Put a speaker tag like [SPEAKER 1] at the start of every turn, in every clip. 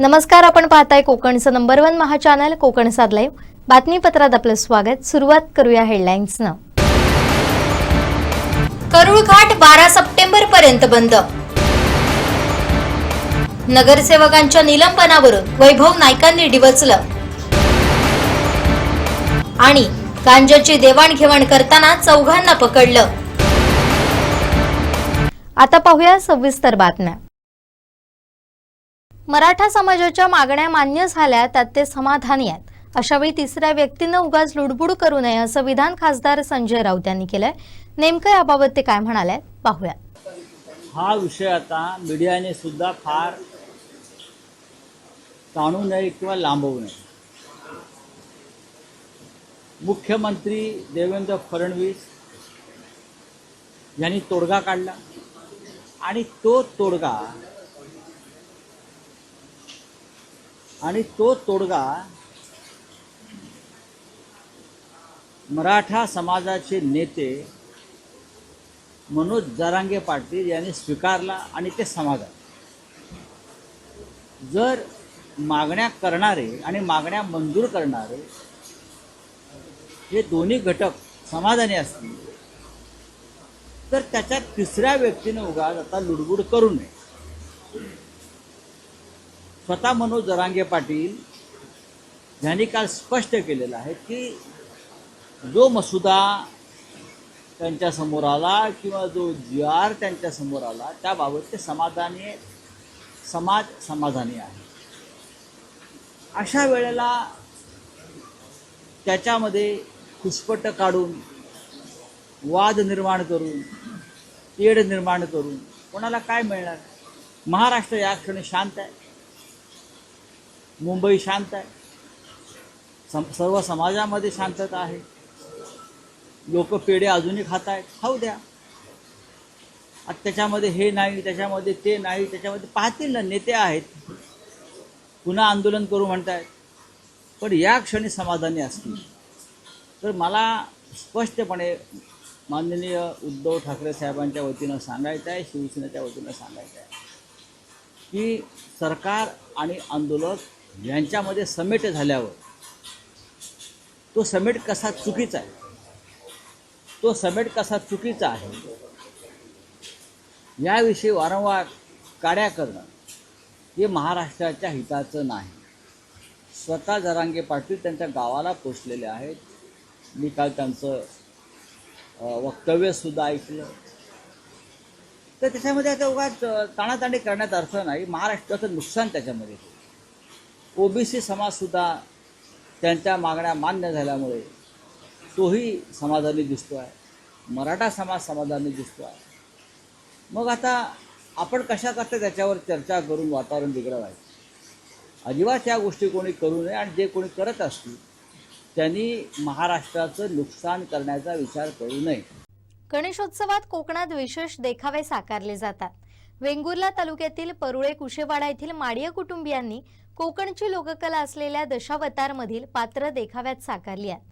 [SPEAKER 1] नमस्कार आपण पाहताय कोकणचं number one Maha channel Konkan साध लाईव्ह बातमीपत्रात आपलं स्वागत. सुरुवात करूया हेडलाईन्सनं करुळ घाट बारा सप्टेंबर पर्यंत बंद. नगरसेवकांच्या निलंबनावरून वैभव नाईकांनी डिवचलं. आणि गांजाची देवाणघेवाण करताना चौघांना पकडलं. आता पाहूया सविस्तर बातम्या. मराठा समाजाच्या मागण्या मान्य झाल्या त्यात ते समाधानी आहेत. अशावेळी तिसऱ्या व्यक्तीनं उगाच लुडबुड करू नये असं विधान खासदार संजय राऊत यांनी केलंय. नेमकं याबाबत ते काय म्हणाले पाहूया
[SPEAKER 2] हा विषय आता मीडियाने सुद्धा फार ताणू नये किंवा लांबवू नये. मुख्यमंत्री देवेंद्र फडणवीस यांनी तोडगा काढला आणि तो तोडगा आणि तो तोडगा मराठा समाजाचे नेते मनोज जरांगे पाटील यांनी स्वीकारला आणि ते समाधान. जर मागण्या करणारे आणि मागण्या मंजूर करणारे हे दोन्ही घटक समाधानी असतील तर त्याच्यात तिसऱ्या व्यक्तीने उगाच आता लुडबुड करू नये. स्वतः मनोज जरांगे पाटील यांनी काल स्पष्ट केलेलं आहे की जो मसुदा त्यांच्यासमोर आला किंवा जो जी आर त्यांच्यासमोर आला त्याबाबत ते समाधानी समाज समाधानी आहे. अशा वेळेला त्याच्यामध्ये खुसपट काढून वाद निर्माण करून तेढ निर्माण करून कोणाला काय मिळणार? महाराष्ट्र या क्षणी शांत आहे. मुंबई शांत आहे. सम सर्व समाजामध्ये शांतता आहे. लोक पेढे अजूनही खात आहेत खाऊ द्या. आता त्याच्यामध्ये हे नाही त्याच्यामध्ये ते नाही त्याच्यामध्ये पाहतील ना नेते आहेत. पुन्हा आंदोलन करू म्हणतायत. पण या क्षणी समाधानी असतील. तर मला स्पष्टपणे माननीय उद्धव ठाकरे साहेबांच्या वतीनं सांगायचं आहे शिवसेनेच्या वतीनं सांगायचं आहे की सरकार आणि आंदोलक यांच्यामध्ये समेट झाल्यावर तो समेट कसा चुकीचा आहे? तो समेट कसा चुकीचा आहे? याविषयी वारंवार काड्या करणं हे महाराष्ट्राच्या हिताचं नाही. स्वतः जरांगे पाटील त्यांच्या गावाला पोचलेले आहेत. मी काल त्यांचं वक्तव्यसुद्धा ऐकलं. तर त्याच्यामध्ये आता उगाच ताणाताणी करण्यात अर्थ नाही. महाराष्ट्राचं नुकसान त्याच्यामध्ये ओबीसी समाजसुद्धा त्यांच्या मागण्या मान्य झाल्यामुळे तोही समाधानी दिसतो आहे मराठा समाज समाधानी दिसतो आहे मग आता आपण कशा करता त्याच्यावर चर्चा करून वातावरण बिघडवायचं अजिबात या गोष्टी कोणी करू नये आणि जे कोणी करत असतील त्यांनी महाराष्ट्राचं नुकसान करण्याचा विचार करू नये.
[SPEAKER 1] गणेशोत्सवात कोकणात विशेष देखावे साकारले जातात. वेंगुर्ला तालुक्यातील परुळे कुशेवाडा येथील माडिया कुटुंबियांनी कोकणची लोककला असलेल्या दशावतारमधील पात्र देखाव्यात साकारली आहेत.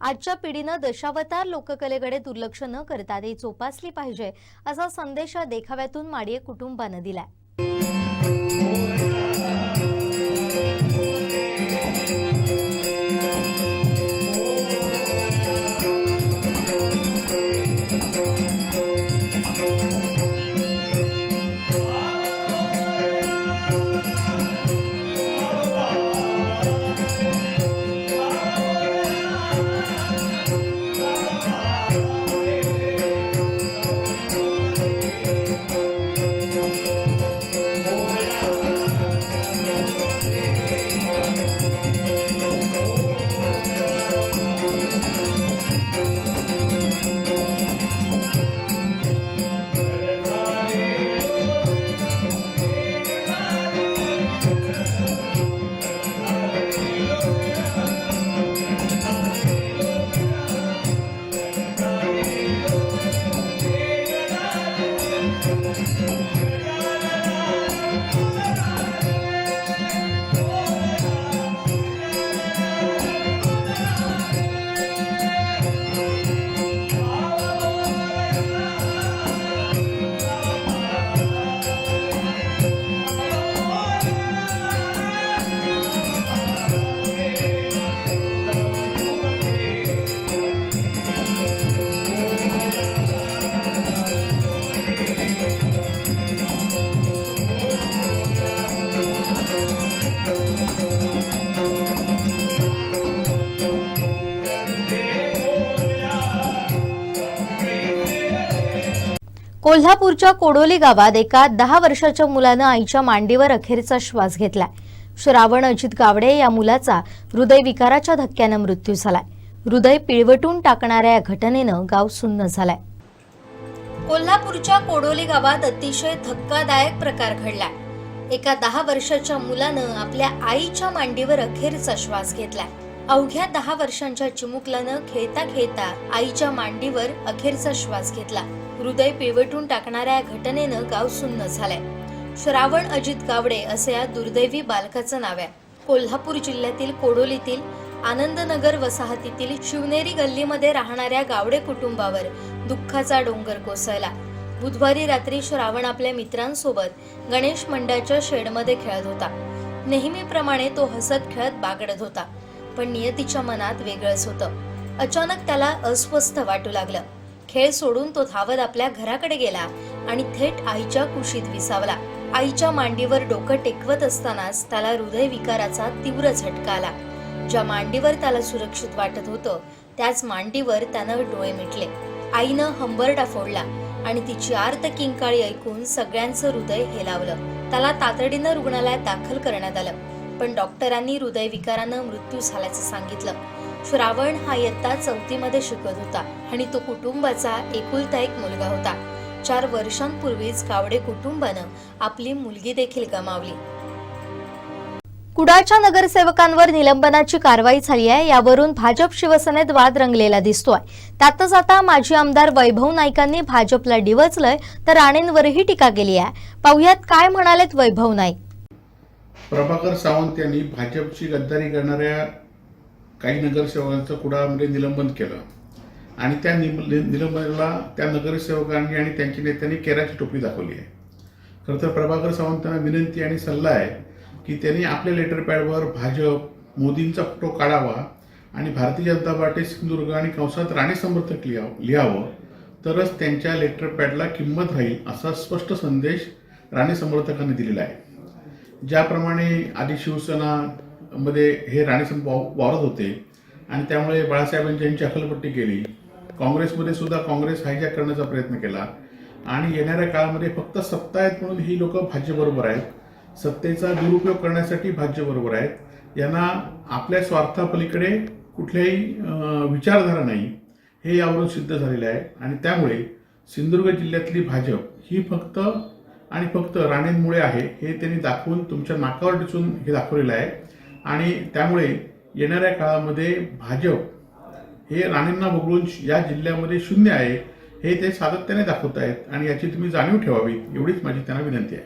[SPEAKER 1] आजच्या पिढीनं दशावतार लोककलेकडे दुर्लक्ष न करता ते जोपासली पाहिजे असा संदेश या देखाव्यातून माडिये कुटुंबानं दिलाय. कोल्हापूरच्या कोडोली गावात एका दहा वर्षाच्या मुलानं आईच्या मांडीवर अखेरचा श्वास घेतलाय. श्रावण अजित गावडे या मुलाचा हृदयविकाराच्या धक्क्यानं मृत्यू झालाय. हृदय पिळवटून टाकणाऱ्या या घटनेनं गाव सुन्न झालाय. कोल्हापूरच्या कोडोली गावात अतिशय धक्कादायक प्रकार घडलाय. एका दहा वर्षाच्या मुलानं आपल्या आईच्या मांडीवर अखेरचा श्वास घेतलाय. अवघ्या दहा वर्षांच्या चिमुकलानं खेळता खेळता आईच्या मांडीवर अखेरचा श्वास घेतला. हृदय पिवटून टाकणाऱ्या या घटनेनं गाव सुन्न झालंय. श्रावण अजित गावडे असे या दुर्दैवी बालकाचं नाव आहे. कोल्हापूर जिल्ह्यातील कोडोलीतील आनंदनगर वसाहतीतील शिवनेरी गल्लीमध्ये राहणाऱ्या गावडे कुटुंबावर दुःखाचा डोंगर कोसळला. बुधवारी रात्री श्रावण आपल्या मित्रांसोबत गणेश मंडळाच्या शेडमध्ये खेळत होता. नेहमीप्रमाणे तो हसत खेळत बागडत होता. पण नियतीच्या मनात वेगळंच होतं. अचानक त्याला अस्वस्थ वाटू लागलं. खेळ सोडून तो धावत आपल्या घराकडे गेला आणि थेट आईच्या कुशीत विसावला. आईच्या मांडीवर डोकं टेकवत असतानाच त्याला हृदयविकाराचा तीव्र झटका आला. ज्या मांडीवर त्याला सुरक्षित वाटत होतं त्याच मांडीवर त्यानं डोळे मिटले. आईनं हंबरडा फोडला आणि तिची आर्त किंकाळी ऐकून सगळ्यांचं हृदय हेलावलं. त्याला तातडीनं रुग्णालयात दाखल करण्यात आलं. पण डॉक्टरांनी हृदयविकारानं मृत्यू झाल्याचं सांगितलं. श्रावण हा इयत्ता चौथीमध्ये शिकत होता आणि तो कुटुंबाचा एकुलता एक मुलगा होता. चार वर्षांपूर्वीच कावडे कुटुंबानं आपली मुलगी देखील गमावली. कुडाच्या नगरसेवकांवर निलंबनाची कारवाई झाली आहे यावरून भाजप शिवसेनेत वाद रंगलेला दिसतोय. त्यातच आता माजी आमदार वैभव नाईकांनी भाजपला डिवचलंय तर राणेंवरही टीका केली आहे. पाहुयात काय म्हणालेत वैभव नाईक.
[SPEAKER 3] प्रभाकर सावंत यांनी भाजपची गद्दारी करणाऱ्या काही नगरसेवकांचं कुडामध्ये निलंबन केलं. आणि त्या निम- निलंबनाला त्या नगरसेवकांनी आणि त्यांच्या नेत्यांनी केराची टोपी दाखवली आहे. खरं तर प्रभाकर सावंतांना विनंती आणि सल्ला आहे की त्यांनी आपल्या लेटरपॅडवर भाजप मोदींचा फोटो काढावा आणि भारतीय जनता पार्टी सिंधुदुर्ग आणि कंसात राणे समर्थक लिहावं लिहावं तरच त्यांच्या लेटरपॅडला किंमत राहील असा स्पष्ट संदेश राणे समर्थकांनी दिलेला आहे. ज्याप्रमाणे आधी शिवसेना मध्ये हे राणेसंग वावरत होते आणि त्यामुळे बाळासाहेबांची यांची अखलपट्टी केली. काँग्रेसमध्ये सुद्धा काँग्रेस हायजॅक करण्याचा प्रयत्न केला. आणि येणाऱ्या काळामध्ये फक्त सत्ता आहेत म्हणून ही लोक भाज्यबरोबर आहेत. सत्तेचा दुरुपयोग करण्यासाठी भाज्यबरोबर आहेत. यांना आपल्या स्वार्थापलीकडे कुठल्याही विचारधारा नाही. हे यावरून सिद्ध झालेलं आहे. आणि त्यामुळे सिंधुदुर्ग जिल्ह्यातली भाजप ही फक्त आणि फक्त राणेंमुळे आहे हे त्यांनी दाखवून तुमच्या नाकावर टिचून हे दाखवलेलं आहे. आणि त्यामुळे येणाऱ्या काळामध्ये भाजप हे राणेंना वगळून या जिल्ह्यामध्ये शून्य आहे हे ते सातत्याने दाखवत आहेत आणि याची तुम्ही जाणीव ठेवावी एवढीच माझी त्यांना विनंती आहे.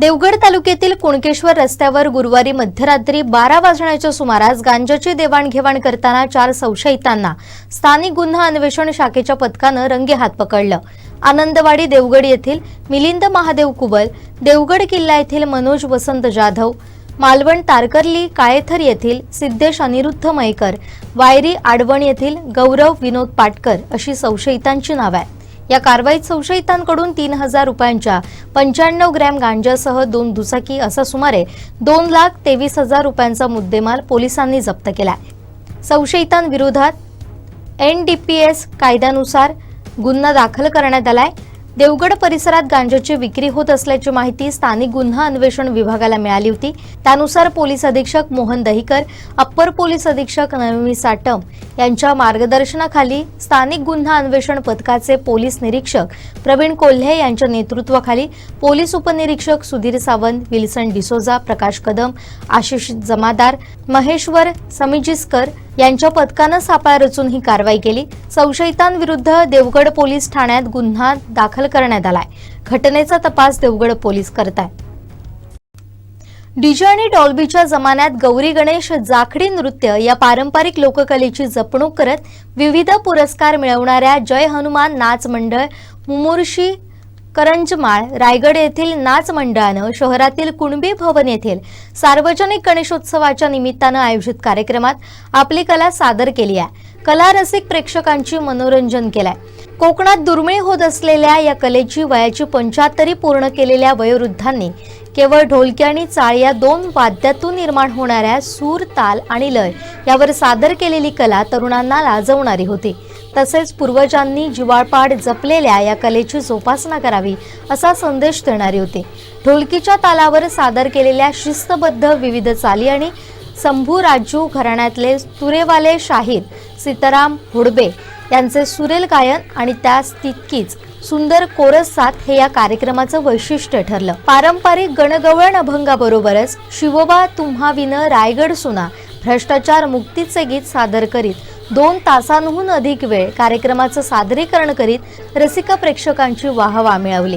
[SPEAKER 1] देवगड तालुक्यातील कुणकेश्वर रस्त्यावर गुरुवारी मध्यरात्री बारा वाजण्याच्या सुमारास गांजाची देवाणघेवाण करताना चार संशयितांना स्थानिक गुन्हा अन्वेषण शाखेच्या पथकानं रंगेहात पकडलं. आनंदवाडी देवगड येथील मिलिंद महादेव कुबल देवगड किल्ला येथील मनोज वसंत जाधव मालवण तारकर्ली काळेथर येथील सिद्धेश अनिरुद्ध मयकर वायरी आडवण येथील गौरव विनोद पाटकर अशी संशयितांची नावं आहेत. या कारवाईत संशयितांकडून तीन हजार रुपयांच्या पंच्याण्णव ग्रॅम गांजासह दोन दुचाकी असा सुमारे दोन लाख तेवीस हजार रुपयांचा मुद्देमाल पोलिसांनी जप्त केला संशयितांविरोधात एस कायद्यानुसार गुन्हा दाखल करण्यात आलाय. देवगड परिसरात गांजाची विक्री होत असल्याची माहिती स्थानिक गुन्हा अन्वेषण विभागाला मिळाली होती. त्यानुसार पोलीस अधीक्षक मोहन दहिकर अप्पर पोलीस अधीक्षक नवमी साटम यांच्या मार्गदर्शनाखाली स्थानिक गुन्हा अन्वेषण पथकाचे पोलीस निरीक्षक प्रवीण कोल्हे यांच्या नेतृत्वाखाली पोलीस उपनिरीक्षक सुधीर सावंत विल्सन डिसोजा प्रकाश कदम आशिष जमादार महेश्वर समिजिस्कर यांच्या पथकानं सापळा रचून ही कारवाई केली. संशयितांविरुद्ध देवगड पोलीस ठाण्यात गुन्हा दाखल करण्यात आलाय. घटनेचा तपास देवगड पोलीस करत आहेत. डीजे आणि डॉल्बीच्या जमान्यात गौरी गणेश जाखडी नृत्य या पारंपरिक लोककलेची जपणूक करत विविध पुरस्कार मिळवणाऱ्या जय हनुमान नाच मंडळ मुमुर्शी करंजमाळ रायगड येथील नाच मंडळानं शहरातील कुणबी भवन येथील सार्वजनिक गणेशोत्सवाच्या निमित्तानं आयोजित कार्यक्रमात आपली कला सादर केली आहे. कला रसिक प्रेक्षकांची मनोरंजन केलंय. कोकणात दुर्मिळ होत असलेल्या या कलेची वयाची पंचाहत्तरी पूर्ण केलेल्या वयोवृद्धांनी केवळ ढोलकी आणि चाळ या दोन वाद्यातून निर्माण होणाऱ्या सूर ताल आणि लय यावर सादर केलेली कला तरुणांना लाजवणारी होती. तसेच पूर्वजांनी जिवाळपाड जपलेल्या या कलेची जोपासना करावी असा संदेश देणारे होते. ढोलकीच्या तालावर सादर केलेल्या शिस्तबद्ध विविध चाली आणि संभू राजू घराण्यातले तुरेवाले शाहीर सीताराम हुडबे यांचे सुरेल गायन आणि त्यास तितकीच सुंदर कोरस साथ हे या कार्यक्रमाचं वैशिष्ट्य ठरलं. पारंपरिक गणगवळण अभंगाबरोबरच शिवोबा तुम्हा विन रायगड सुना भ्रष्टाचार मुक्तीचे गीत सादर करीत दोन तासांहून अधिक वेळ कार्यक्रमाचं सादरीकरण करीत रसिक प्रेक्षकांची वाहवा मिळवली.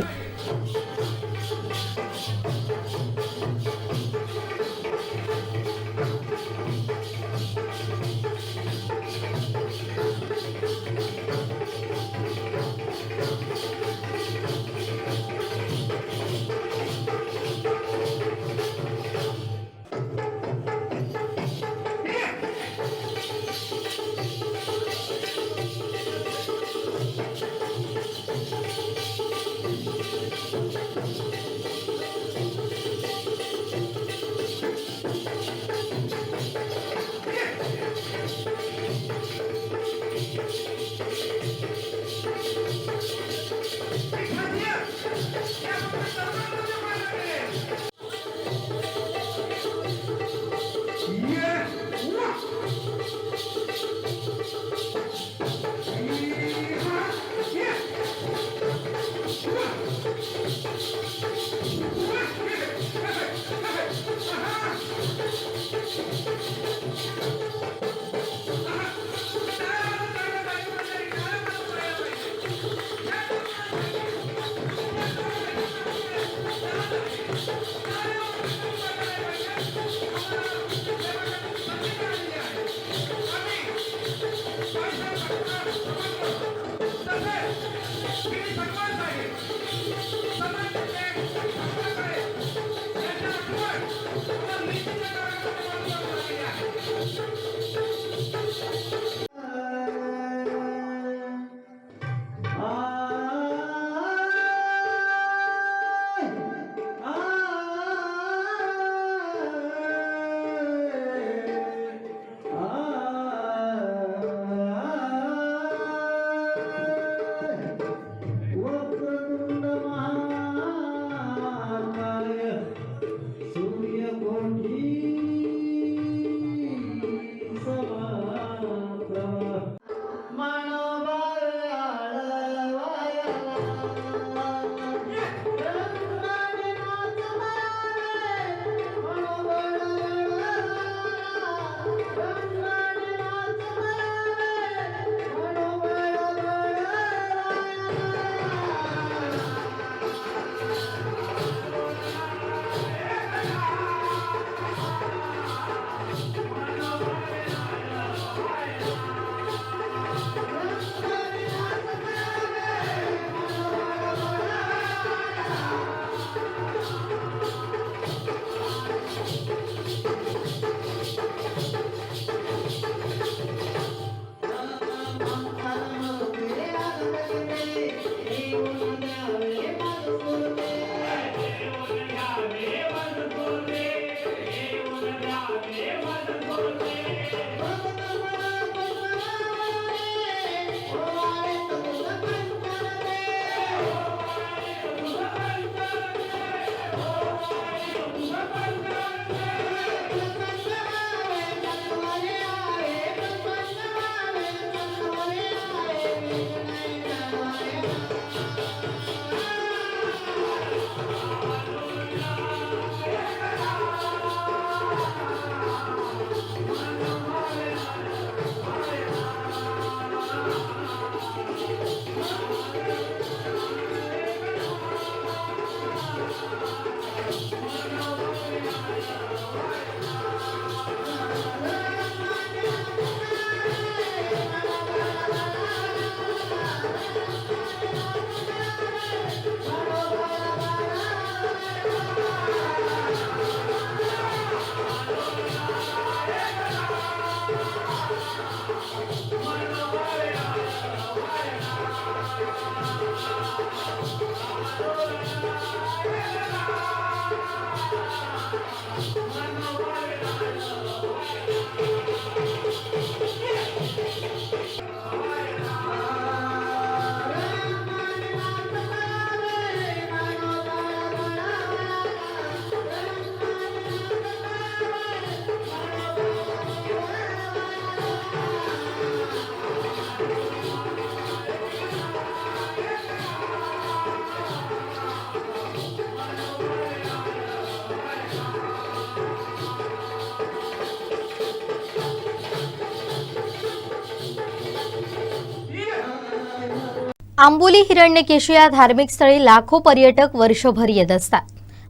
[SPEAKER 1] आंबोली हिरण्यकेशी या धार्मिक स्थळी लाखो पर्यटक वर्षभर येत असतात.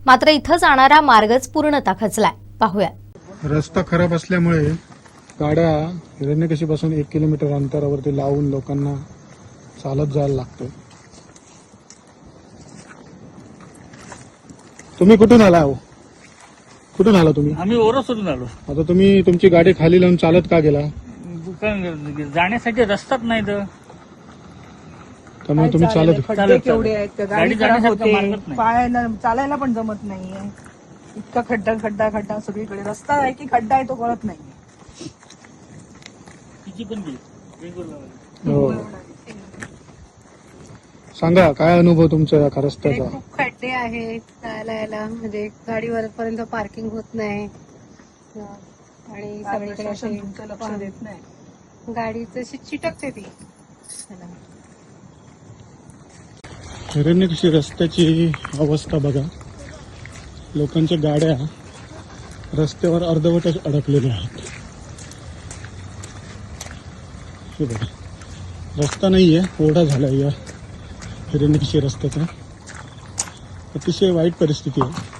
[SPEAKER 1] मात्र इथं जाणारा मार्गच पूर्णतः खचलाय. पाहूया
[SPEAKER 4] रस्ता खराब असल्यामुळे गाड्या हिरण्यकशीपासून एक किलोमीटर अंतरावरती लावून लोकांना चालत जायला लागतं तुम्ही कुठून आला हो? कुठून आला तुम्ही?
[SPEAKER 5] आम्ही ओरसवरून आलो.
[SPEAKER 4] आता तुम्ही तुमची गाडी खाली लावून चालत का गेला?
[SPEAKER 5] कारण जाण्यासाठी रस्ताच नाही तर.
[SPEAKER 4] त्यामुळे तुम्ही चालत
[SPEAKER 6] खड्डे
[SPEAKER 5] चालत-
[SPEAKER 6] केवढे आहेत का
[SPEAKER 5] गाडी
[SPEAKER 6] गाडी खराब
[SPEAKER 5] जाण्यासारखा
[SPEAKER 6] होते.
[SPEAKER 5] मार्गच नाही.
[SPEAKER 6] पायाला चालायला पण जमत नाहीये इतका खड्डा खड्डा खड्डा सगळीकडे. रस्ता आहे की खड्डा आहे तो कळत नाही.
[SPEAKER 5] तिची पण
[SPEAKER 4] हो. सांगा काय अनुभव तुमचा या
[SPEAKER 7] इकडे
[SPEAKER 4] रस्त्याचा?
[SPEAKER 7] खूप खड्डे आहेत जायला यायला म्हणजे गाडी वरपर्यंत पार्किंग होत नाही. आणि सगळीकडे
[SPEAKER 6] प्रशासन
[SPEAKER 7] अशी
[SPEAKER 6] तुमचं लक्ष देत नाही.
[SPEAKER 7] गाडी तशी चिटकते ती.
[SPEAKER 4] हिरण्यकशी रस्त्याची अवस्था बघा. लोकांच्या गाड्या रस्त्यावर अर्धवटच अडकलेल्या आहेत. हे बघा. रस्ता नाहीये ओढा झाला या हिरण्यकशी रस्त्याचा. अतिशय वाईट परिस्थिती आहे.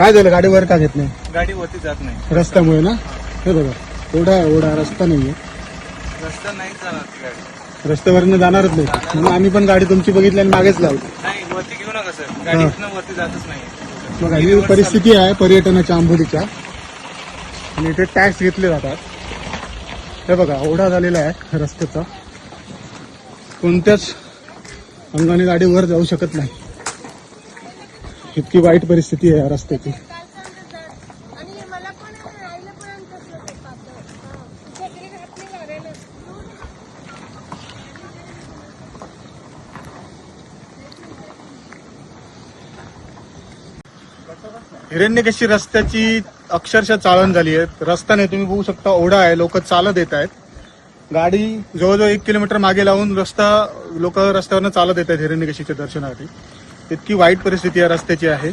[SPEAKER 4] काय झालं? गाडी वर का घेत नाही?
[SPEAKER 8] गाडी वरती जात नाही.
[SPEAKER 4] रस्त्यामुळे ना? हे बघा. ओढा आहे, ओढा रस्ता नाहीये.
[SPEAKER 8] रस्ता नाही जाणार ती गाडी.
[SPEAKER 4] रस्त्यावरनं जाणारच नाही. म्हणून आम्ही पण गाडी तुमची बघितली आणि मागेच लावली.
[SPEAKER 8] नाही वरती घेऊ नका सर. गाडी इथनं वरती जातच नाही.
[SPEAKER 4] बघा ही परिस्थिती आहे पर्यटनाच्या आंबोलीच्या. आणि इथे टॅक्स घेतले जातात. हे बघा ओढा झालेला आहे रस्त्याचा. कोणत्याच अंगाने गाडी वर जाऊ शकत नाही. इतकी वाईट परिस्थिती आहे या रस्त्याची. हिरण्यकेशी रस्त्याची अक्षरशः चाळण झाली आहे. रस्ता नाही तुम्ही बघू शकता ओढा आहे लोक चालत येत आहेत. गाडी जवळजवळ एक किलोमीटर मागे लावून रस्ता लोक रस्त्यावरनं चालत येत आहेत हिरण्यकेशीच्या दर्शनासाठी. इतकी वाईट परिस्थिती या रस्त्याची आहे.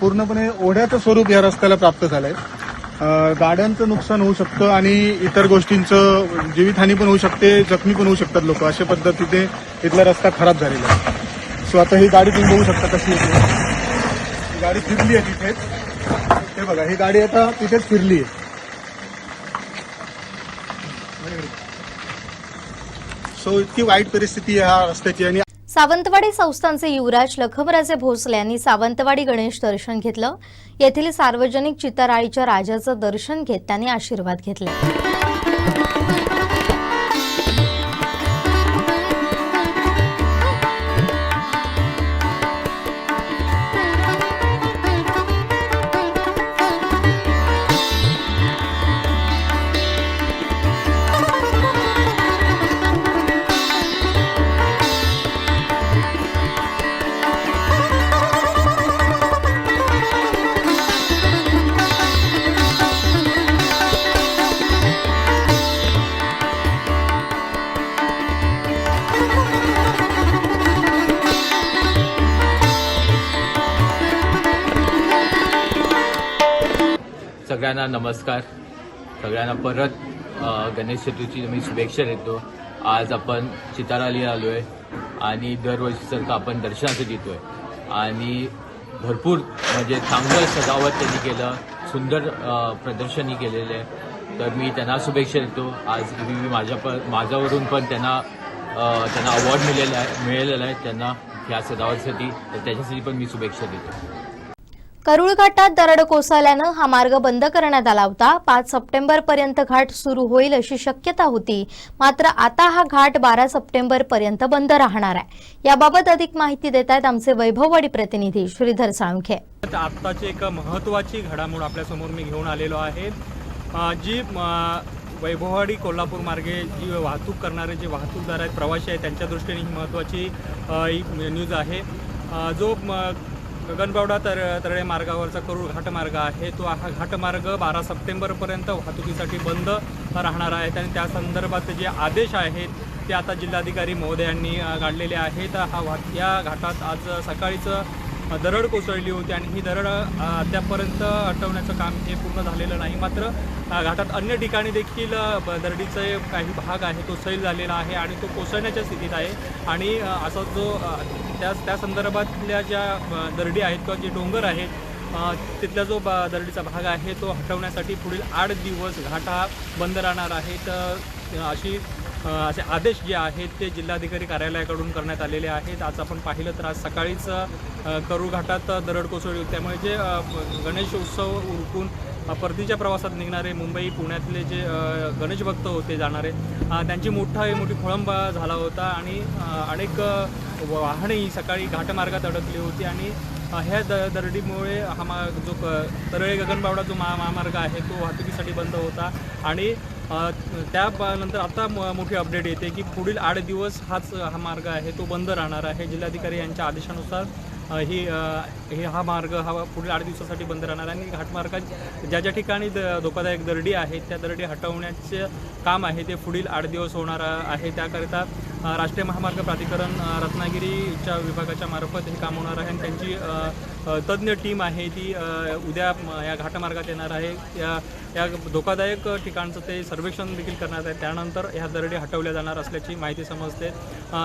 [SPEAKER 4] पूर्णपणे ओढ्याचं स्वरूप या रस्त्याला प्राप्त झालंय. गाड्यांचं नुकसान होऊ शकतं आणि इतर गोष्टींचं जीवितहानी पण होऊ शकते जखमी पण होऊ शकतात लोक. अशा पद्धतीने इथला रस्ता खराब झालेला आहे. सो आता ही गाडी तुम्ही बघू शकता कशी येते. गाडी फिरली आहे तिथेच हे बघा ही गाडी आता तिथेच फिरली आहे. सो इतकी वाईट परिस्थिती ह्या रस्त्याची आणि
[SPEAKER 1] सावंतवाडी संस्थानचे युवराज लखमराजे भोसले यांनी सावंतवाडी गणेश दर्शन घेतलं. येथील सार्वजनिक चितराळीच्या राजाचं दर्शन घेत त्यांनी आशीर्वाद घेतले.
[SPEAKER 9] सगळ्यांना नमस्कार. सगळ्यांना परत गणेश चतुर्थीची मी शुभेच्छा देतो. आज आपण चिताराली आलो आहे आणि दरवर्षीसारखं आपण दर्शनासाठी देतो आहे आणि भरपूर म्हणजे चांगलं सजावट त्यांनी केलं सुंदर प्रदर्शनी प्रदर्शनही केलेलं आहे. तर मी त्यांना शुभेच्छा देतो. आज मी माझ्या प माझ्यावरून पण त्यांना त्यांना अवॉर्ड मिळालेला आहे मिळालेला आहे. त्यांना ह्या सजावटसाठी तर त्याच्यासाठी पण मी शुभेच्छा देतो.
[SPEAKER 1] करुळ घाटात दरड कोसळल्यानं हा मार्ग बंद करण्यात आला होता. पाच सप्टेंबर पर्यंत घाट सुरू होईल अशी शक्यता होती. मात्र आता हा घाट बारा सप्टेंबर पर्यंत बंद राहणार आहे. याबाबत अधिक माहिती देत आहेत आमचे वैभववाडी प्रतिनिधी श्रीधर साळुंखे.
[SPEAKER 10] आत्ताची एक महत्त्वाची घडामोड आपल्यासमोर मी घेऊन आलेलो आहे. जी म, वैभववाडी कोल्हापूर मार्गे जी वाहतूक करणारे जे वाहतूकदार आहेत प्रवासी आहेत त्यांच्या दृष्टीने ही महत्त्वाची न्यूज आहे. जो गगनबावडा तर तरळे मार्गावरचा करूळ घाटमार्ग आहे. तो हा घाटमार्ग बारा सप्टेंबरपर्यंत वाहतुकीसाठी बंद राहणार आहेत आणि त्या संदर्भात जे आदेश आहेत ते आता जिल्हाधिकारी महोदयांनी काढलेले आहेत. हा वा या घाटात आज सकाळीच दरड कोसळली होती आणि ही दरड अ, हटवण्याचं काम हे पूर्ण झालेलं नाही. मात्र घाटात अन्य ठिकाणी देखील दरडीचा ब- दरडीचे काही भाग आहे तो सैल झालेला आहे आणि तो कोसळण्याच्या स्थितीत आहे. आणि असा जो त्या त्या संदर्भातल्या ज्या दरडी आहेत किंवा जे डोंगर आहेत तिथला जो बा दरडीचा भाग आहे तो हटवण्यासाठी पुढील आठ दिवस घाटा बंद राहणार आहे. तर अशी असे आदेश जे आहेत ते जिल्हाधिकारी कार्यालयाकडून करण्यात आलेले आहेत. आज आपण पाहिलं तर आज सकाळीच करू घाटात दरड कोसळली. त्यामुळे जे गणेश उत्सव उरकून परतीच्या प्रवासात निघणारे मुंबई पुण्यातले जे गणेश भक्त होते जाणारे त्यांची मोठा मोठी खोळंबा झाला होता आणि अनेक अ, वाहनंही सकाळी घाटमार्गात अडकली होती आणि ह्या द दरडीमुळे हा मा जो क तरळे गगनबावडा जो महा महामार्ग आहे तो वाहतुकीसाठी बंद होता आणि त्यानंतर त्या नंतर आता मोठी अपडेट येते की पुढील आठ दिवस हाच हा मार्ग आहे तो बंद राहणार आहे. जिल्हाधिकारी यांच्या आदेशानुसार ही हे हा मार्ग हा पुढील आठ दिवसासाठी बंद राहणार आणि घाटमार्गात ज्या ज्या ठिकाणी द धोकादायक दरडी आहेत त्या दरडी हटवण्याचे काम आहे ते पुढील आठ दिवस होणार आहे. त्याकरिता राष्ट्रीय महामार्ग प्राधिकरण रत्नागिरीच्या विभागाच्या मार्फत हे काम होणार आहे आणि त्यांची तज्ज्ञ टीम आहे ती उद्या या घाटमार्गात येणार आहे. या या धोकादायक ठिकाणचं ते सर्वेक्षण देखील करण्यात आहे. त्यानंतर ह्या दरडी हटवल्या जाणार असल्याची माहिती समजते.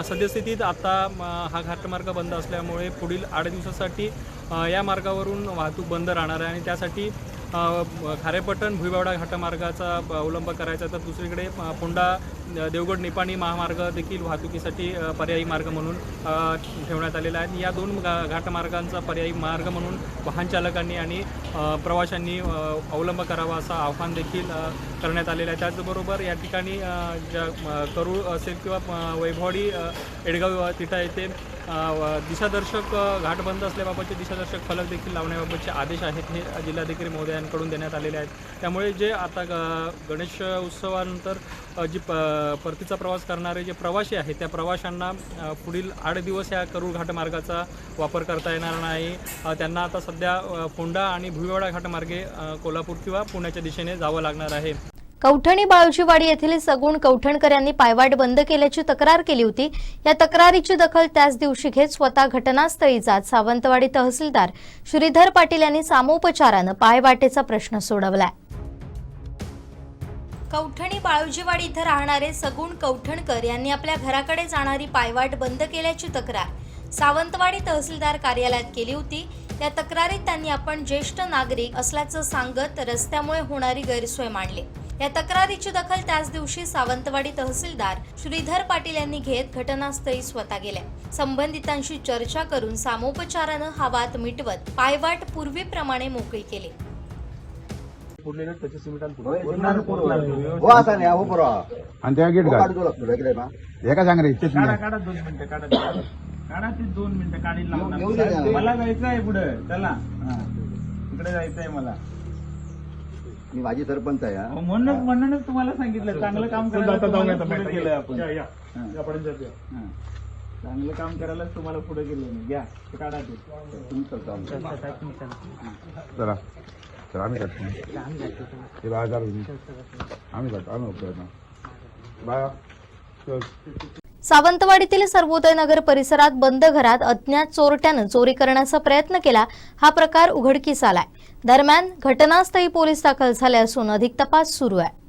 [SPEAKER 10] सद्यस्थितीत आता म, हा घाटमार्ग बंद असल्यामुळे पुढील आठ दिवसासाठी या मार्गावरून वाहतूक बंद राहणार आहे आणि त्यासाठी खारेपट्टण खारेपटण भुईबावडा घाटमार्गाचा अवलंब करायचा तर दुसरीकडे अ, फोंडा देवगड निपाणी महामार्ग देखील वाहतुकीसाठी पर्यायी मार्ग म्हणून ठेवण्यात आलेला आहे. या दोन घाटमार्गांचा पर्यायी मार्ग म्हणून वाहन चालकांनी आणि प्रवाशांनी अवलंब करावा असं आव्हान देखील करण्यात आलेलं आहे. त्याचबरोबर या ठिकाणी ज्या करूळ असेल किंवा वैभवडी एडगाव तिथं येथे व- दिशादर्शक घाट बंद असल्याबाबतचे दिशादर्शक फलक देखील लावण्याबाबतचे आदेश आहेत हे जिल्हाधिकारी महोदयांकडून देण्यात आलेले आहेत. त्यामुळे जे आता ग- गणेश उत्सवानंतर जी प परतीचा प्रवास करणारे जे प्रवासी आहेत त्या प्रवाशांना पुढील आठ दिवस या करूळ घाटमार्गाचा वापर करता येणार नाही. त्यांना आता सध्या फोंडा आणि भुईवाडा घाटमार्गे कोल्हापूर किंवा पुण्याच्या दिशेने जावं लागणार आहे.
[SPEAKER 1] कवठणी बाळूजीवाडी येथील सगुण कवठणकर यांनी पायवाट बंद केल्याची तक्रार केली होती. या तक्रारीची दखल त्याच दिवशी घेत स्वतः घटनास्थळी जात सावंतवाडी तहसीलदार श्रीधर पाटील यांनी सामोपचारानं पायवाटेचा प्रश्न सोडवलाय. कौठणी बाळूजीवाडी इथं राहणारे सगुण कौठणकर यांनी आपल्या घराकडे जाणारी पायवाट बंद केल्याची तक्रार. सावंतवाडी तहसीलदार कार्यालयात केली होती. त्या तक्रारीत त्यांनी आपण ज्येष्ठ नागरिक असल्याचं सांगत रस्त्यामुळे होणारी गैरसोय मांडली. या तक्रारीची दखल त्याच दिवशी सावंतवाडी तहसीलदार श्रीधर पाटील यांनी घेत घटनास्थळी स्वतः गेले. संबंधितांशी चर्चा करून सामोपचारानं हा वाद मिटवत पायवाट पूर्वीप्रमाणे मोकळी केली.
[SPEAKER 11] आणि त्या गेट हे काय सांग रे?
[SPEAKER 5] काढा काढा दोन मिनिटं काढा काढा. ते दोन मिनिटं काढील मला जायचं आहे पुढे. चला. तिकडे जायचंय मला.
[SPEAKER 11] मी माझी सरपंच आहे हा.
[SPEAKER 5] अहो, म्हणूनच म्हणूनच तुम्हाला सांगितलं. चांगलं काम करायला तुम्हाला पुढे केलं आपण. हा. चांगलं काम करायलाच तुम्हाला पुढे केलं मी. घ्या. ते काढा ते.
[SPEAKER 11] तुमचं काम. चला. चला आम्ही करतो. ते बाहेर आम्ही करतो. आम्ही उपयोग बाया.
[SPEAKER 1] सावंतवाडीतील सर्वोदय नगर परिसरात बंद घरात अज्ञात चोरट्यानं चोरी करण्याचा प्रयत्न केला. हा प्रकार उघडकीस आलाय. दरम्यान घटनास्थळी पोलीस दाखल झाले असून अधिक तपास सुरू आहे.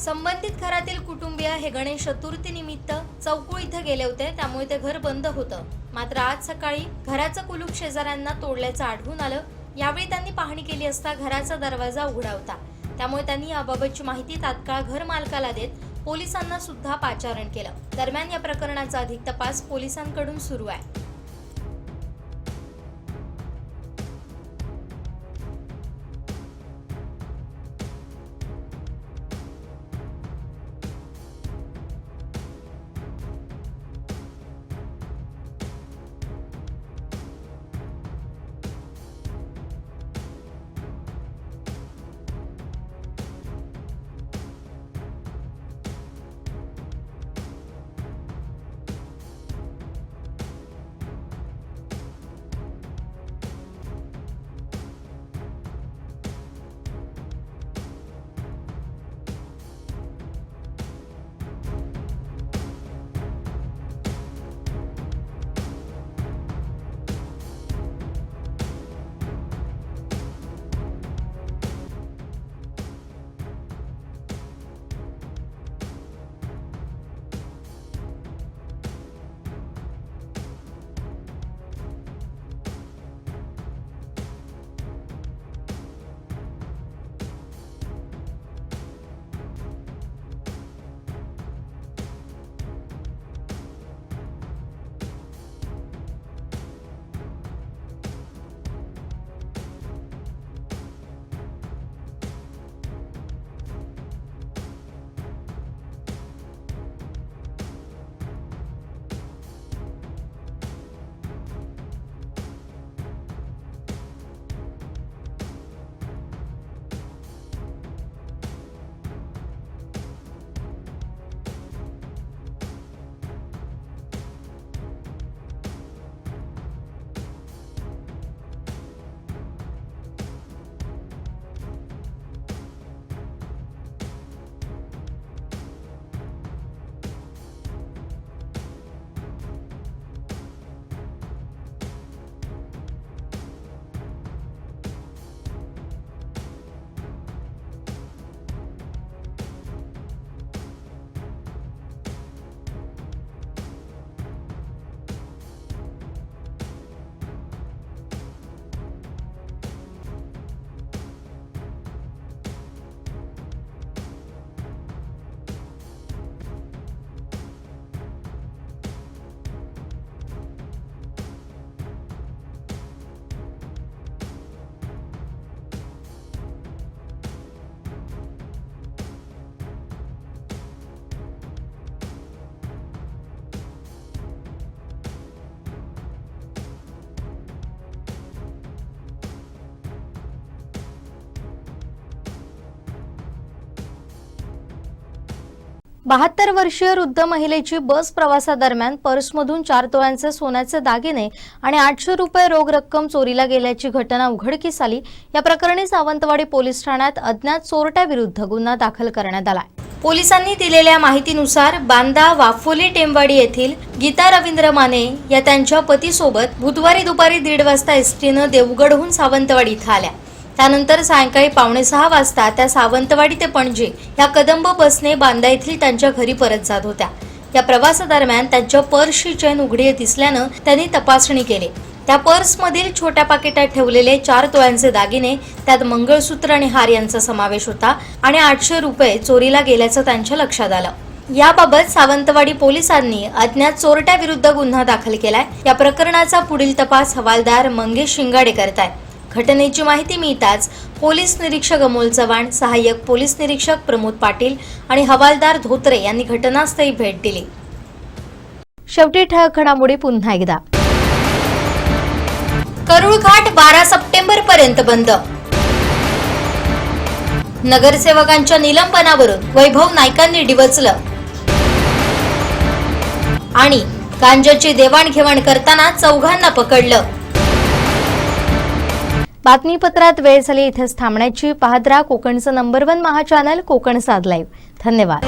[SPEAKER 1] संबंधित घरातील कुटुंबीय हे गणेश चतुर्थीनिमित्त चौकुळ इथं गेले होते. त्यामुळे ते घर बंद होतं. मात्र आज सकाळी घराचं कुलूप शेजाऱ्यांना तोडल्याचं आढळून आलं. यावेळी त्यांनी पाहणी केली असता घराचा दरवाजा उघडा होता त्यामुळे त्यांनी याबाबतची माहिती तात्काळ घर मालकाला देत पोलिसांना सुद्धा पाचारण केलं. दरम्यान या प्रकरणाचा अधिक तपास पोलिसांकडून सुरू आहे. बहात्तर वर्षीय वृद्ध महिलेची बस प्रवासादरम्यान पर्समधून चार तोळ्यांचे सोन्याचे दागिने आणि आठशे रुपये रोख रक्कम चोरीला गेल्याची घटना उघडकीस आली. या प्रकरणी सावंतवाडी पोलीस ठाण्यात अज्ञात चोरट्याविरुद्ध गुन्हा दाखल करण्यात आला पोलिसांनी दिलेल्या माहितीनुसार बांदा वाफोली टेंबाडी येथील गीता रवींद्र माने या त्यांच्या पतीसोबत बुधवारी दुपारी दीड वाजता एसटीनं देवगडहून सावंतवाडी इथं आल्या. त्यानंतर सायंकाळी पावणे सहा वाजता त्या सावंतवाडी ते पणजी या कदंब बसने बांदा येथील त्यांच्या घरी परत जात होत्या. या प्रवासादरम्यान त्यांच्या पर्सची चेन उघडी दिसल्यानं त्यांनी तपासणी केली. त्या पर्समधील छोट्या पाकिटात ठेवलेले चार तोळ्यांचे दागिने त्यात मंगळसूत्र आणि हार यांचा समावेश होता आणि आठशे रुपये चोरीला गेल्याचं त्यांच्या लक्षात आलं. याबाबत सावंतवाडी पोलिसांनी अज्ञात चोरट्याविरुद्ध गुन्हा दाखल केलाय. या प्रकरणाचा पुढील तपास हवालदार मंगेश शिंगाडे करतायत. घटनेची माहिती मिळताच पोलीस निरीक्षक अमोल चव्हाण सहाय्यक पोलीस निरीक्षक प्रमोद पाटील आणि हवालदार धोत्रे यांनी घटनास्थळी भेट दिली. शेवटी ठळक घडामोडी पुन्हा एकदा. करुळ घाट बारा सप्टेंबर पर्यंत बंद. नगरसेवकांच्या निलंबनावरून वैभव नाईकांनी डिवचलं. आणि गांजाची देवाणघेवाण करताना चौघांना पकडलं. बातमीपत्रात वेळ झाली इथेच थांबण्याची. पाहत राहा कोकणचं number one Maha channel Konkan साध लाईव्ह धन्यवाद.